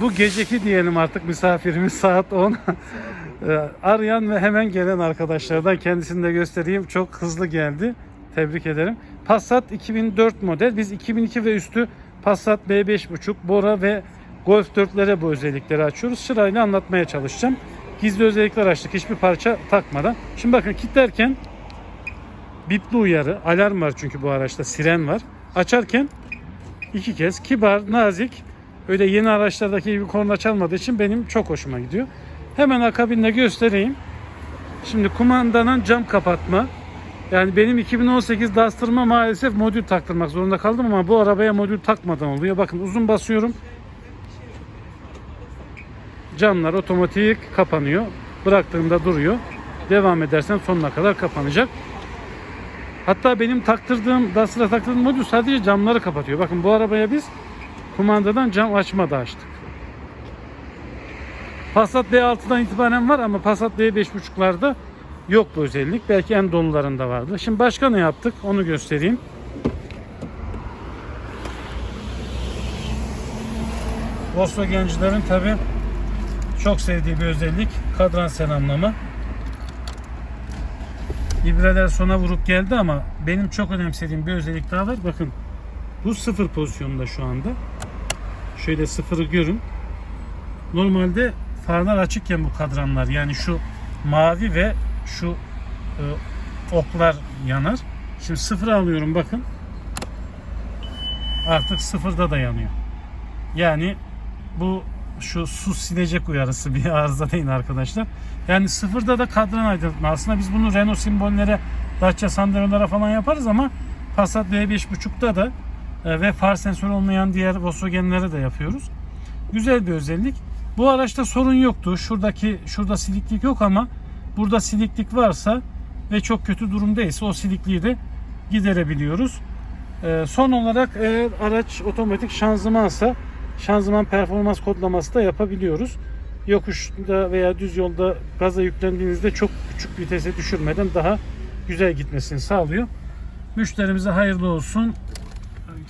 bu geceki diyelim artık misafirimiz saat 10. Ee, Arayan ve hemen gelen arkadaşlardan kendisini de göstereyim. Çok hızlı geldi. Tebrik ederim. Passat 2004 model. Biz 2002 ve üstü Passat B5.5, Bora ve Golf 4'lere bu özellikleri açıyoruz. Sırayla anlatmaya çalışacağım. Gizli özellikler açtık hiçbir parça takmadan. Şimdi bakın kilitlerken bipli uyarı, alarm var çünkü bu araçta siren var. Açarken iki kez kibar, nazik, öyle yeni araçlardaki gibi korna çalmadığı için benim çok hoşuma gidiyor. Hemen akabinde göstereyim. Şimdi kumandanın cam kapatma. Yani benim 2018 Duster'ıma maalesef modül taktırmak zorunda kaldım ama bu arabaya modül takmadan oluyor. Bakın uzun basıyorum. Camlar otomatik kapanıyor. Bıraktığımda duruyor. Devam edersem sonuna kadar kapanacak. Hatta benim taktırdığım, Duster'a taktırdığım modül sadece camları kapatıyor. Bakın bu arabaya biz kumandadan cam açma da açtık. Passat B6'dan itibaren var ama Passat B5.5'larda yok bu özellik. Belki en dolularında vardı. Şimdi başka ne yaptık? Onu göstereyim. Volkswagen'cilerin tabi çok sevdiği bir özellik kadran selamlama. İbreler sona vurup geldi ama benim çok önemsediğim bir özellik daha var. Bakın bu sıfır pozisyonunda şu anda. Şöyle sıfırı görün. Normalde farlar açıkken bu kadranlar yani şu mavi ve şu e, oklar yanar. Şimdi sıfır alıyorum bakın. Artık sıfırda da yanıyor. Yani bu şu su silecek uyarısı bir arıza değil arkadaşlar. Yani sıfırda da kadran aydınlatma. Aslında biz bunu Renault simbollere, Dacia Sandero'lara falan yaparız ama Passat B5.5'da da ve far sensörü olmayan diğer Volkswagen'lere de yapıyoruz. Güzel bir özellik. Bu araçta sorun yoktu. Şuradaki şurada siliklik yok ama burada siliklik varsa ve çok kötü durumdaysa o silikliği de giderebiliyoruz. Ee, son olarak eğer araç otomatik şanzımansa şanzıman performans kodlaması da yapabiliyoruz. Yokuşta veya düz yolda gaza yüklendiğinizde çok küçük vitese düşürmeden daha güzel gitmesini sağlıyor. Müşterimize hayırlı olsun.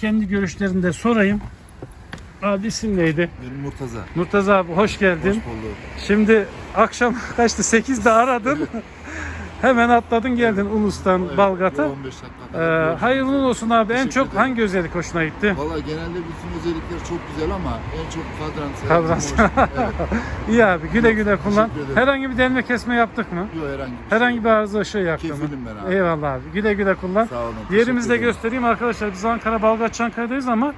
Kendi görüşlerini de sorayım. Abi isim neydi? Benim Murtaza. Murtaza abi hoş geldin. Hoş bulduk. Şimdi akşam kaçtı? 8'de aradın. Hemen atladın geldin Ulus'tan Evet, Balgat'a. bir 15 dakika Ee, hayırlı olsun abi. En çok ederim. hangi özellik hoşuna gitti? Valla genelde bütün özellikler çok güzel ama en çok kadran Kadran sevdim. Evet. İyi abi güle güle kullan. Herhangi bir delme kesme yaptık mı? Yok herhangi bir şey Herhangi yok. bir arıza ışığı yaktı mı? Kefilim ben abi. Eyvallah abi. Güle güle kullan. Sağ olun. Yerimizi de göstereyim arkadaşlar. Biz Ankara Balgat Çankaya'dayız ama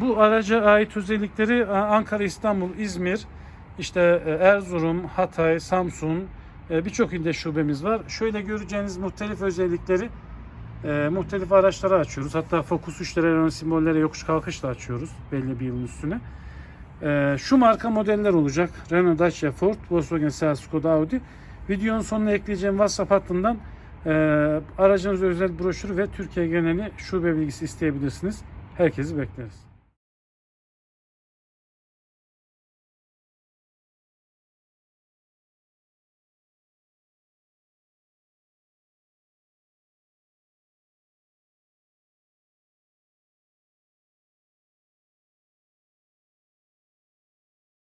bu araca ait özellikleri Ankara, İstanbul, İzmir, işte e, Erzurum, Hatay, Samsun birçok ilde şubemiz var. Şöyle göreceğiniz muhtelif özellikleri e, muhtelif araçlara açıyoruz. Hatta Focus 3'lere, Renault simbollere yokuş kalkış açıyoruz belli bir yılın üstüne. E, şu marka modeller olacak. Renault, Dacia, Ford, Volkswagen, Seat, Skoda, Audi. Videonun sonuna ekleyeceğim WhatsApp hattından e, aracınız özel broşür ve Türkiye geneli şube bilgisi isteyebilirsiniz. Herkesi bekleriz.